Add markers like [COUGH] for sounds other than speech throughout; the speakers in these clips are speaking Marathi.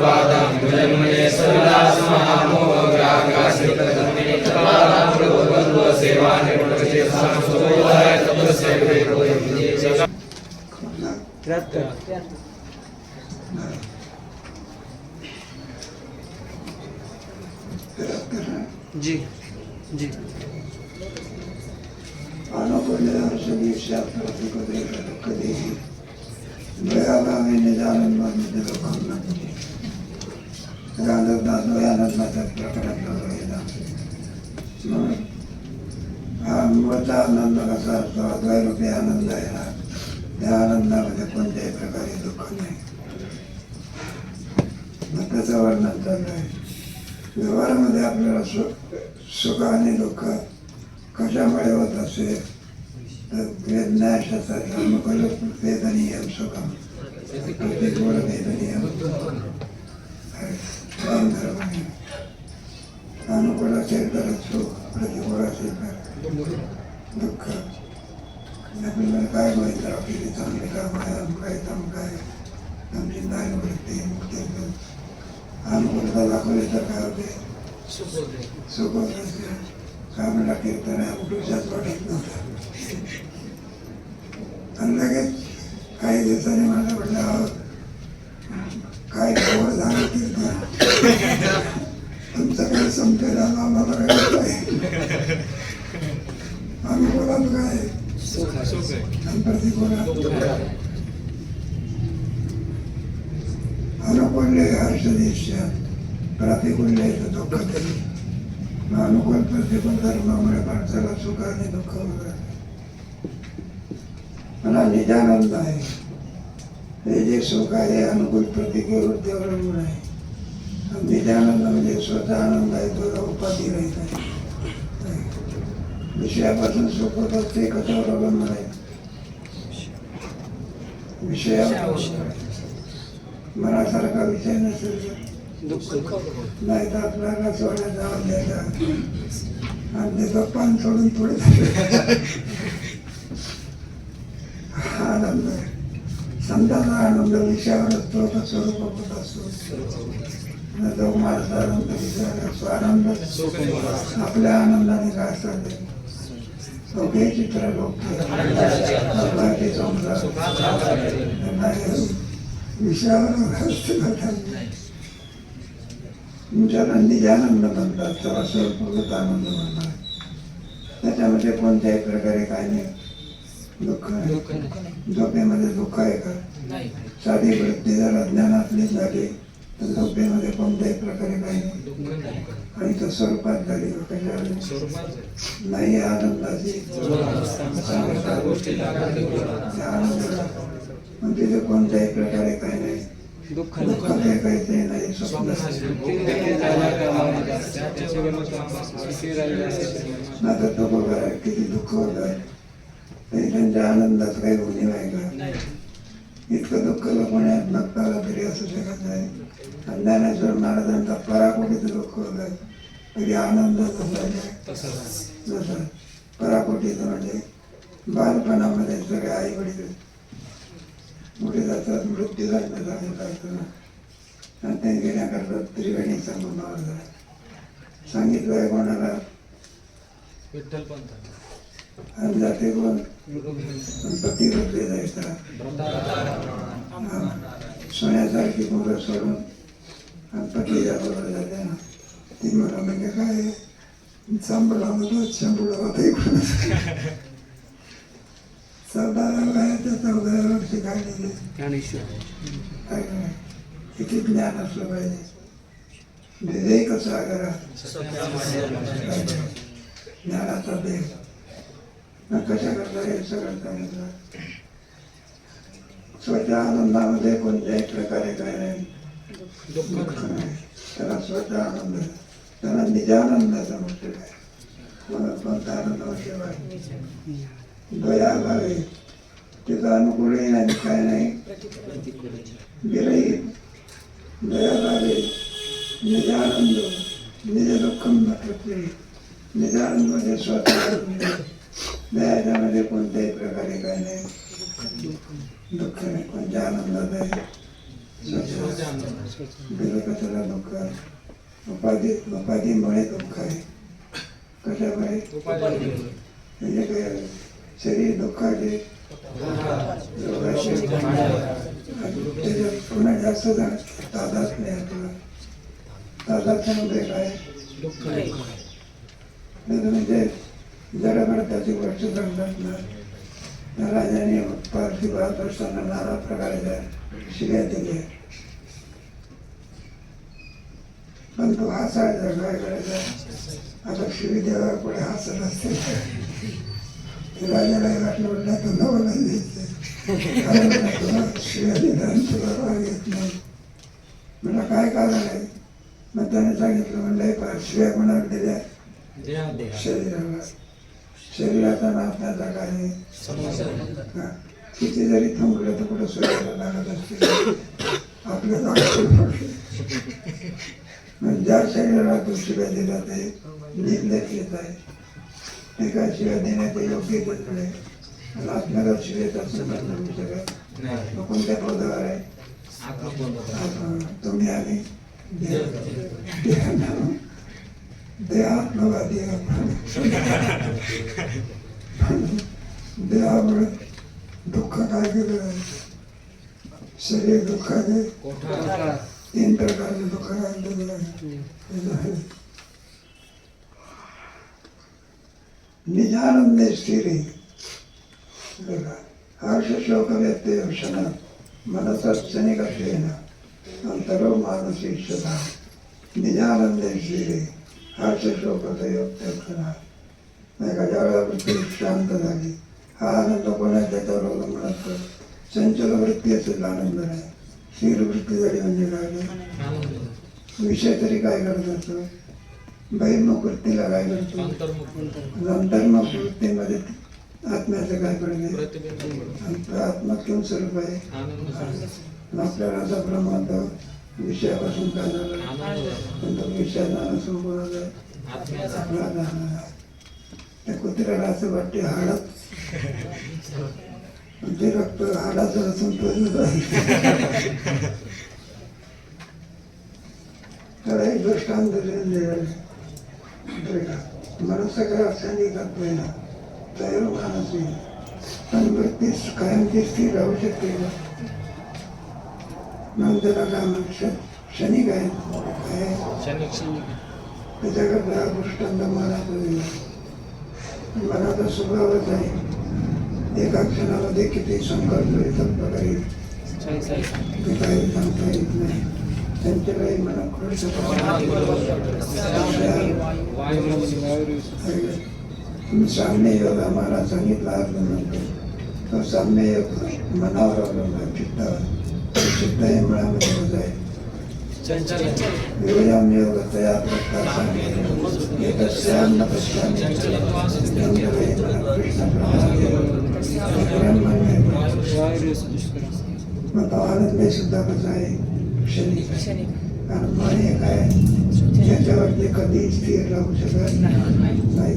पादं भुजन्मने सविलासमहामोहग्रागासितकर्मिणि जी जी अनुकूल कधी कधी दयाभावी निदान लोकांना राधा द्वयानंदाचा प्रकरण होईल म्हणून हा मूळचा आनंद कसा असतो अद्वैरूपी आनंद आहे ना त्या आनंदामध्ये कोणत्याही प्रकारे दुःख नाही मग त्याचं वर्णन चाललं आहे व्यवहारामध्ये आपल्याला सुख सुख आणि दुःख कशामुळे होत असेल तर वेदनाशास्त्रात अनुकूल वेदनीय सुखम प्रतिकूल वेदनीय अनुकूल असेल तर सुख प्रतिकूल असेल तर दुःख आपल्याला काय माहीत आपली चांगले काम आहे आम काय काम काय आमची नाही वृत्ती मुक्ती अनुकूलता दाखवली तर काय होते सुख होत कामला कीर्तन उठूशाच वाटत नव्हतं आणि लगेच काही दिवसांनी मला म्हटलं "अहो, काय खबर झालं कीर्तन तुमचं काय संपेल आलं आम्हाला काय काय अनुकूलात काय आणि प्रतिकूलात अनुकूल्य हर्षदेश्य प्रतिकूल्य दुःख तरी अनुकूल प्रतिकूल धर्मामुळे माणसाला सुख आणि दुःख होत मला निजानंद आहे हे जे सुख आहे अनुकूल प्रतिकूल अवलंबून आहे आणि निजानंद म्हणजे स्वतः आनंद आहे तो उपाधी राहीत आहे. विषयापासून होत असते कशावर अवलंबून आहे? विषयावर. मनासारखा विषय नसेल नाही तर आपल्याला सोडण्याचा आवडल्याचा आणि ते पान सोडून पुढे हा आनंद आहे. संताचा आनंद विषयावर असतो स्वरूपात असतो. आणि जो माझा आनंद आनंद आपल्या आनंदाने काय असतात सगळे चित्र लोक विषयावर असते तुमच्याला निजानंद म्हणतात किंवा स्वरूपगत आनंद म्हणतात. त्याच्यामध्ये कोणत्याही प्रकारे काय नाही. दुःख नाही. झोपेमध्ये दुःख आहे का? साधी वृत्ती जर अज्ञानातली झाली झोपेमध्ये कोणत्याही प्रकारे काही नाही. आणि तो स्वरूपात झाली का नाही आनंदाची. त्या आनंदाला तिथे कोणत्याही प्रकारे काही नाही. दुःख दुःख फेकायचे नाही स्वप्न तो बघा किती दुःख होत आहे त्यांच्या आनंदात काही उणीव आहे का? इतकं दुःख लोकांनी नक्काला तरी असू शकत नाही आणि ज्ञानेश्वर महाराजांचा पराकोटीचं दुःख होत आहे तरी आनंद जसा जसं पराकोटीचं म्हणजे बालपणामध्ये सगळे आई वडील मोठे जातात मृत्यू झालं सांगितलं असतं आणि ते घेण्याकरता त्रिवेणी सांगून महाराज सांगितलं आहे कोणाला विठ्ठल पंत सोन्यासारखी मुलं सोडून आणि पती बरोबर जाते ना ती मला म्हणजे काय सांभाळा होतो शंभूला होता इकडून चौदाव्या वयाच्या वर्षी काढलेली काय काय किती ज्ञान असलं पाहिजे. विवेक सागरा ज्ञानाचा देव. कशा करता हे सगळं सांगितलं स्वतः आनंदामध्ये कोणत्याही प्रकारे काय नाही. त्याला स्वतः आनंद त्याला निजानंदाचा म्हटलेला आहे. मला कोणता आनंद म्हटलेला आहे दया भावे तिथं अनुकूलही नाही काय नाही. विरहित. दया भावे निजानंद. निज दुःखम नटते निजानंद म्हणजे स्वतः दयाच्यामध्ये कोणत्याही प्रकारे काय नाही. दुःख नाही कोणत्या आनंदात आहे. विरोधाला दुःख उपाधी उपाधीमुळे दुःख आहे. कशामुळे? म्हणजे काय? शरीर दुःखाचे त्याच्यात पुन्हा जास्त जण तादात नाही आपला. तादात म्हणजे काय? म्हणजे म्हणजे जडभरताची गोष्ट सांगतात ना. राजाने पारशी पाहत असताना नाना प्रकारच्या शिव्या दिल्या. पण तो हसायचा काय करायचा आता शिवी देवा पुढे हसत असते. राजाला वाटलं म्हटलं तर नवला द्यायचं शिव्या दिल्या आणि तुला राग येत नाही. म्हटलं काय कारण आहे? मग त्याने सांगितलं म्हणलं हे शिव्या कोणाला दिल्या शरीराला. शरीराचा नाचण्याचा काय आहे? हा. किती जरी थांबलं तर कुठं सूर्याला लागत असते आपल्या मग ज्या शरीराला तू शिव्या दिला ते निघण्यात येत आहे ते काय शिव्या देण्याचे योग्य देत नाही आत्म्याला शिव्याचा संबंध होऊ शकत कोणत्या पदावर आहे. तुम्ही नाम. देहात्मवादी देहामुळे दुःख काय केलं आहे? शरीर दुःखाने तीन प्रकारचे दुःख आणलेले आहे निजानंदे स्थिरी हर्ष शोक व्यक्ती क्षण मनसा क्षणिकत्वेन अंतरो मानसी क्षता निजानंदे स्थिरी हर्ष शोक युक्त क्षण नाही का ज्यावेळेला वृत्ती शांत झाली हा आनंद कोणाच्या त्याच्यावर अवलंबून असतो चंचल वृत्ती असेल आनंद नाही स्थिर वृत्ती जरी म्हणजे काय विषय तरी काय करत असतो बहिर्मुख वृत्तीला काय करतो नंतर मग वृत्तीमध्ये आत्म्याचं काय पडले आत्मा किंवा स्वरूप आहे आपल्याला असा होतो विषयापासून काय झालं नंतर विषयाला विषय जाणं त्या कुत्र्याला असं वाटते हाडत ते रक्त हाडाचं असून तो त्याला एक दृष्टांत मला सगळं का करत क्षणी ना तयार मानसी पण वृत्ती कायमची स्थिर राहू शकते का म्हणतात क्षणिक आहे. काय त्याच्याकरता हा दृष्टांत मनाचा दिला मनाचा स्वभावच आहे. एका क्षणामध्ये किती संकल्प येतात प्रकारे ते काही सांगता येत नाही. त्यांच्या काही मनात तुम्ही साम्य योग आम्हाला सांगितला अर्थ म्हणतो तो साम्य योग मनावर अवलंबून चित्तावर. हे मनामध्ये होत आहे योगाम योग तया प्रकाशाने एकस्यान्न पश्यामि मग तो आनंद सुद्धा कसा आहे क्षणिक कारण मन एक आहे ज्याच्यावरती कधी स्थिर राहू शकत नाही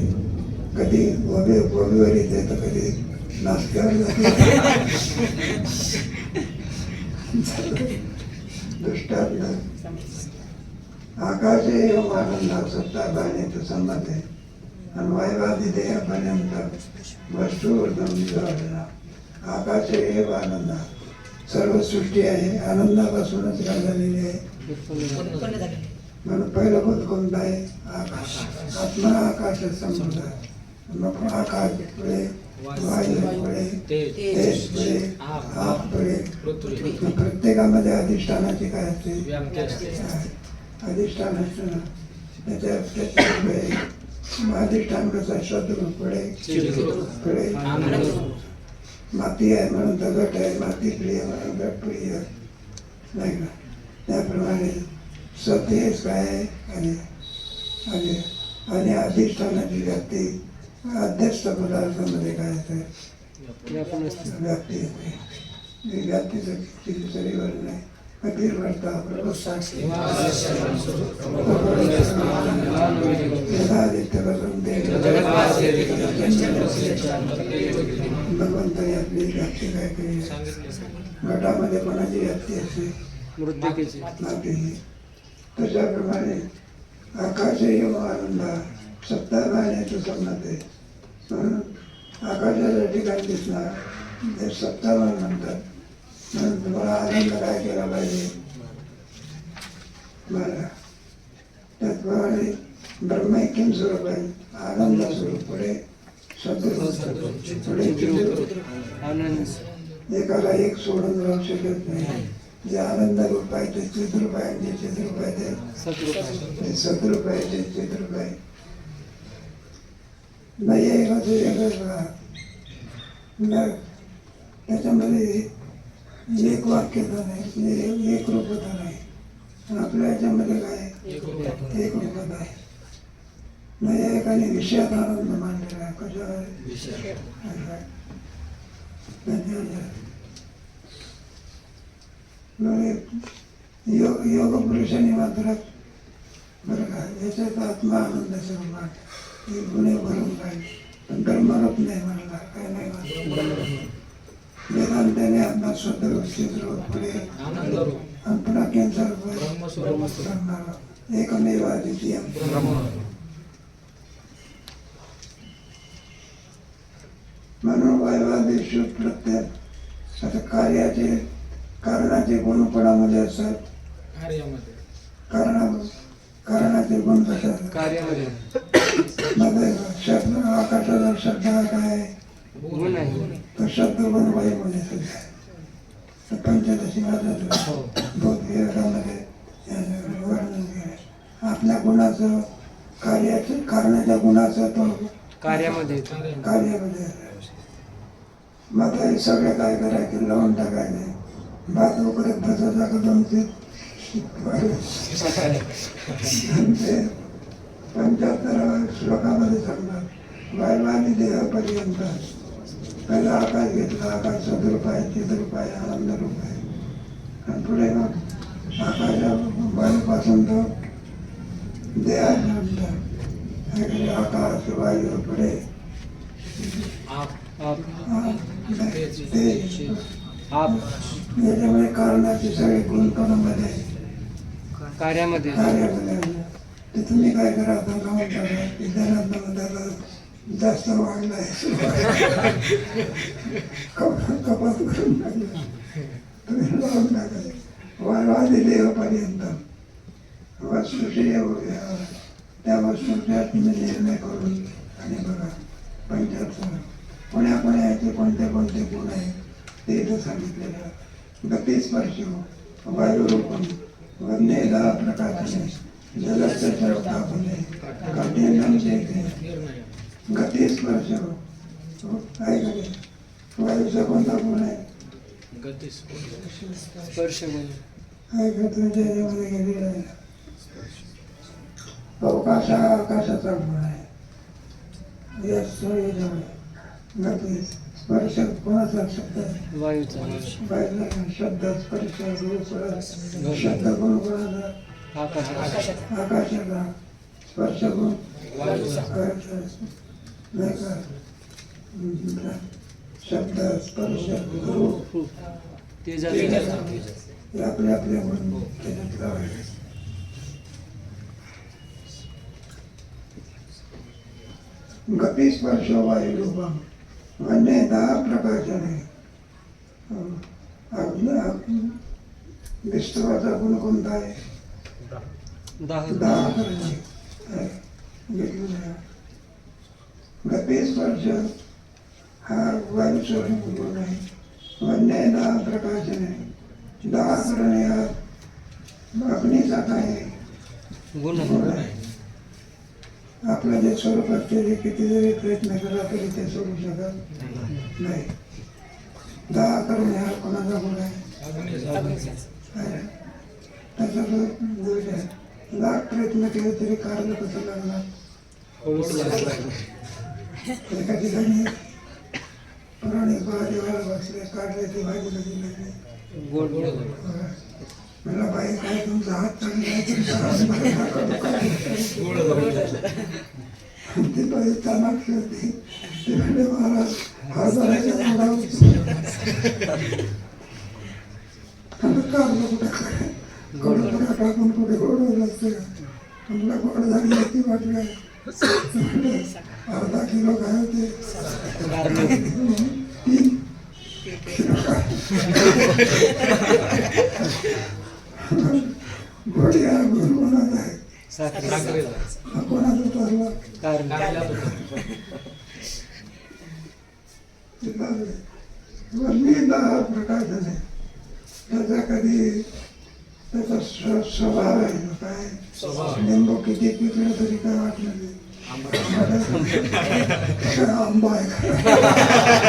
कधी वबे वबेवर येते तर कधी नाश्त्यावर जाते दृष्टांत आकाश एवं आनंद सत्ता बाण्याचा संबंध आहे. आणि वायवादी देहापर्यंत वस्तूवर्धन विभागला आकाश एव आनंद सर्व सृष्टी आहे. आनंदापासूनच काय झालेली आहे. म्हणून पहिलं पद कोणता आहे? आकाश. आत्मा आकाश संबंध आहे. मग आकाश पुढे प्रत्येकामध्ये अधिष्ठानाची काय असते अधिष्ठान असते ना त्याच्या अधिष्ठान कसं आहे? सद्गुण पुढे माती आहे म्हणून दगड आहे माती प्रिय म्हणून गट प्रिय नाही का त्याप्रमाणे सत्य काय आहे आणि आणि आणि अधिष्ठानाची व्यक्ती अध्यस्त पदार्थामध्ये काय येते व्याप्ती येते ही व्याप्तीचं किती तरी वर्ण आहे अखिल वार्ता भगवंताने आपली व्याप्ती काय केली गटामध्ये कोणाची व्याप्ती असते मृत्तिकेची मातीची त्याच्याप्रमाणे आकाशही आनंद सत्ता राहण्याचं संमत आहे. म्हणून आकाशाच्या ठिकाणी दिसणार. ते सत्तावान म्हणतात. म्हणून तुम्हाला आनंद काय केला पाहिजे? बरं. त्याचप्रमाणे ब्रह्मैक्यम स्वरूप आहे. आनंद स्वरूप. पुढे पुढे एकाला एक सोडून राहू शकत नाही. जे आनंद रूप आहे ते चिद्रूप आहे जे चिद्रूप आहे ते सतरूप सद्रूप आहे जे चिद्रूप आहे. नाही एकाच एकच राहा न- त्याच्यामध्ये एक वाक्यता नाही एक- रूपता नाही। आपल्या याच्यामध्ये काय एक रूपता आहे नाही एकाने विषयात आनंद मांडलेला आहे योग योग पुरुषांनी मात्र बरं का याच्यात आत्मा हे गुन्हे भरून पाहिजे पण धर्मरूप नाही म्हणला काय नाही म्हणला वेदांताने आत्मा स्वतः क्षेत्र पुढे आणि पुन्हा कॅन्सर एकमेव अद्वितीय म्हणून वैवादिक प्रत्येक आता कार्याचे कारणाचे गुणपणामध्ये असतात कारण कारणाचे शब्द आकाशाचा शब्द हा काय? गुण आहे तो शब्द गुण वायूमध्ये सुद्धा. तर पंचदशी बोध वर्णन केलं. आपल्या गुणाचं कार्याचं कारणाच्या गुणाचं तो कार्यामध्ये कार्यामध्ये मग हे सगळे काय करायचे? लावून टाकायचे. भात उकडत बसायचा का दोन ते [LAUGHS] ते पंच्याहत्तर श्लोकामध्ये सांगतात वैवानी देहापर्यंत पहिला आकाश घेतला आकाश सदरूप आहे चिद्रूप आहे आनंद रूप आहे आणि पुढे मग आकाशा वायूपासून तो हे आकाश वायू पुढे. याच्यामुळे कारणाचे सगळे गुणपणामध्ये कार्यामध्ये. कार्यामध्ये. ते तुम्ही काय करा आता गावात टाका की त्याला जास्त वाढलाय कप- कपात करून टाकलं तुम्ही लावून टाका. वाढवादी देवापर्यंत वस्तूचे त्या वस्तूच्या तुम्ही निर्णय करून. आणि बघा पंचायत कोण्या याचे कोणते कोणते गुण आहेत ते इथं सांगितलेलं गतीस्पर्श वायुरूपम वन्यदा प्रकाशने. जलस्य सर्वतापने कठीनं जेते गती स्पर्श आहे का नाही? वायूचा कोणता गुण आहे स्पर्श गुण आहे का तुमच्या याच्यामध्ये गेलेला आहे अवकाश आकाशाचा गुण आहे या याच्यामुळे गती स्पर्श कोणाचा शब्द आहे वायूचा शब्द स्पर्श रूप शब्द गुण कोणाचा आकाश आकाशाचा स्पर्श करून नाही का शब्द स्पर्श रूप तेजाचा. हे आपले आपले त्याच्यात लावायचे गती स्पर्श वायू रूपम अन्य दहा प्रकारच्याने विस्तवाचा गुण कोणता आहे दहा आहे. आहे. गती स्पर्श हा वायूचा गुण आहे अन्य दहा प्रकारच्याने दहा करणे हा अग्नीचा काय आहे गुण आहे आहे आपलं जे स्वरूप असते ते किती जरी प्रयत्न केला तरी ते सोडू शकत नाही दहा करणे हा कोणाचा गुण आहे आहे. त्याचा जो दोष आहे लाख प्रयत्न केले तरी कारण कसं लागणार? एका ठिकाणी पौराणिक महादेवाला बसले काढले ती बाजूला दिले मला बाई काय तुमचा हात चांगला आहे हात बाई चाणाक्ष होती ती म्हणजे महाराज हरभराच्या झाडावर काढलं काय [LAUGHS] गोड टाकून कुठे गोड होत असते गोड झाली किती वाटलं अर्धा किलो काय होते गोड या गोड कोणाचा आहे कोणाचा ठरला मी दहा प्रकार झाले. त्याचा कधी त्याचा स्व स्वभाव आहे काय लिंबू किती पिकलं तरी काय वाटलं नाही आंबा आहे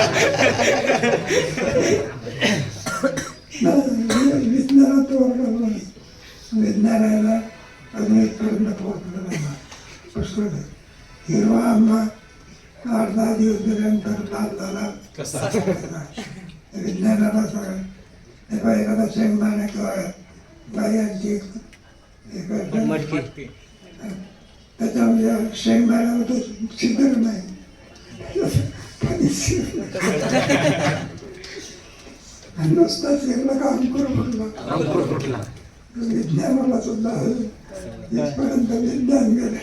विज्ञानात नाही विज्ञानाला अजून पुष्कळ. हिरवा आंबा दहा दिवस गेल्यानंतर लाल झाला विज्ञानाला सगळं तेव्हा एखादा शेंगदाणे किंवा करतात. मटकी. त्याच्यामध्ये शेंगदाण्याला तो छिद्र नाही. आणि नुसतं शिरलं का अंकुर फुटला. अंकुर फुटला. विज्ञानाला सुद्धा इथपर्यंत विज्ञान गेलं.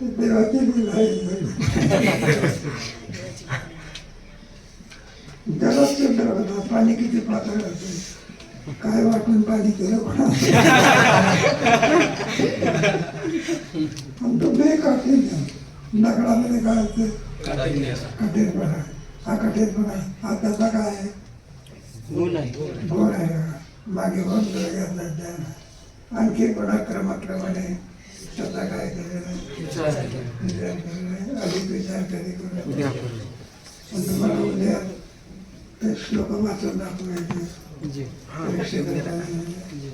देवाची लीला आहे. होता पाणी किती पातळ असेल काय वाटून पाणी केलं कोणा तो बे काठी दगडामध्ये काय असते? कठीणपणा हा कठीणपणा हा त्याचा काय आहे? गुण आहे. मागे त्यानं आणखी पण क्रमाक्रमाने त्याचा काय केलेला केला. अधिक विचार कधी. पण तुम्हाला उद्या ते श्लोक वाचून दाखवायचे. জি। হ্যাঁ, জি।